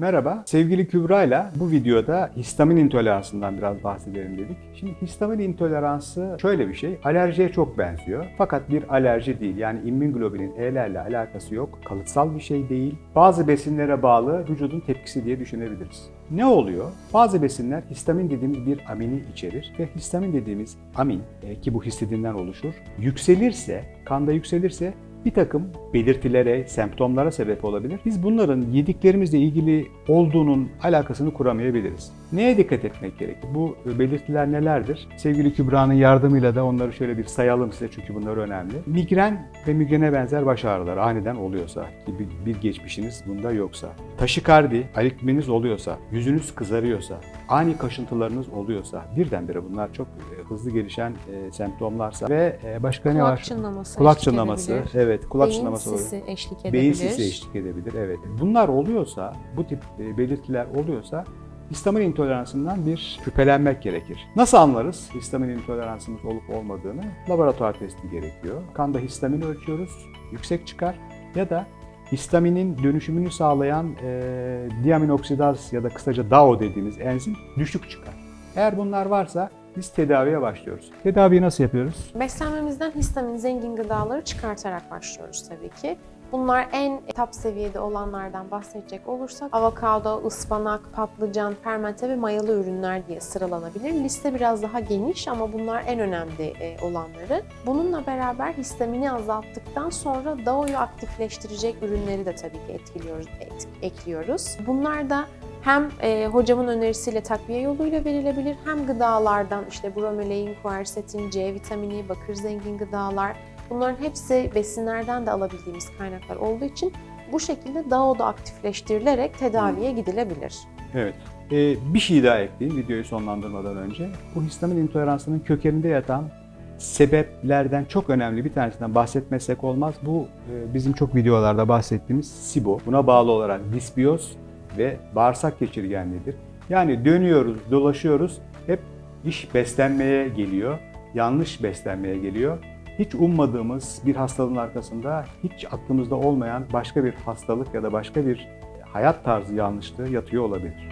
Merhaba, sevgili Kübra ile bu videoda histamin intoleransından biraz bahsedelim dedik. Şimdi histamin intoleransı şöyle bir şey, alerjiye çok benziyor. Fakat bir alerji değil, yani immünoglobulin E'lerle alakası yok, kalıtsal bir şey değil. Bazı besinlere bağlı vücudun tepkisi diye düşünebiliriz. Ne oluyor? Bazı besinler histamin dediğimiz bir amini içerir ve histamin dediğimiz amin e, ki bu histidinden oluşur, yükselirse, kanda yükselirse bir takım belirtilere, semptomlara sebep olabilir. Biz bunların yediklerimizle ilgili olduğunun alakasını kuramayabiliriz. Neye dikkat etmek gerekir? Bu belirtiler nelerdir? Sevgili Kübra'nın yardımıyla da onları şöyle bir sayalım size çünkü bunlar önemli. Migren ve migrene benzer baş ağrıları aniden oluyorsa, bir, bir geçmişiniz bunda yoksa, taşikardi, aritminiz oluyorsa, yüzünüz kızarıyorsa, ani kaşıntılarınız oluyorsa, birdenbire bunlar çok e, hızlı gelişen e, semptomlarsa ve e, başka ne var? Kulak çınlaması Kulak çınlaması, evet, kulak Beyin çınlaması olabilir. sisi eşlik edebilir. Beyin sisi eşlik edebilir, evet. Bunlar oluyorsa, bu tip e, belirtiler oluyorsa histamin intoleransından bir şüphelenmek gerekir. Nasıl anlarız histamin intoleransımız olup olmadığını? Laboratuvar testi gerekiyor. Kanda histamin ölçüyoruz, yüksek çıkar ya da histaminin dönüşümünü sağlayan e, diaminoksidaz ya da kısaca DAO dediğimiz enzim düşük çıkar. Eğer bunlar varsa biz tedaviye başlıyoruz. Tedaviyi nasıl yapıyoruz? Beslenmemizden histamin zengin gıdaları çıkartarak başlıyoruz tabii ki. Bunlar en top seviyede olanlardan bahsedecek olursak avokado, ıspanak, patlıcan, fermente ve mayalı ürünler diye sıralanabilir. Liste biraz daha geniş ama bunlar en önemli e, olanları. Bununla beraber histamini azalttıktan sonra DAO'yu aktifleştirecek ürünleri de tabii ki etkiliyoruz, et- ekliyoruz. Bunlar da hem e, hocamın önerisiyle takviye yoluyla verilebilir hem gıdalardan işte bromelain, quercetin, C vitamini, bakır zengin gıdalar bunların hepsi besinlerden de alabildiğimiz kaynaklar olduğu için bu şekilde DAO'da aktifleştirilerek tedaviye gidilebilir. Evet. Ee, bir şey daha ekleyeyim videoyu sonlandırmadan önce. Bu histamin intoleransının kökeninde yatan sebeplerden çok önemli bir tanesinden bahsetmezsek olmaz. Bu e, bizim çok videolarda bahsettiğimiz SIBO. Buna bağlı olarak disbiyoz ve bağırsak geçirgenliğidir. Yani dönüyoruz, dolaşıyoruz. Hep iş beslenmeye geliyor. Yanlış beslenmeye geliyor. Hiç ummadığımız bir hastalığın arkasında hiç aklımızda olmayan başka bir hastalık ya da başka bir hayat tarzı yanlışlığı yatıyor olabilir.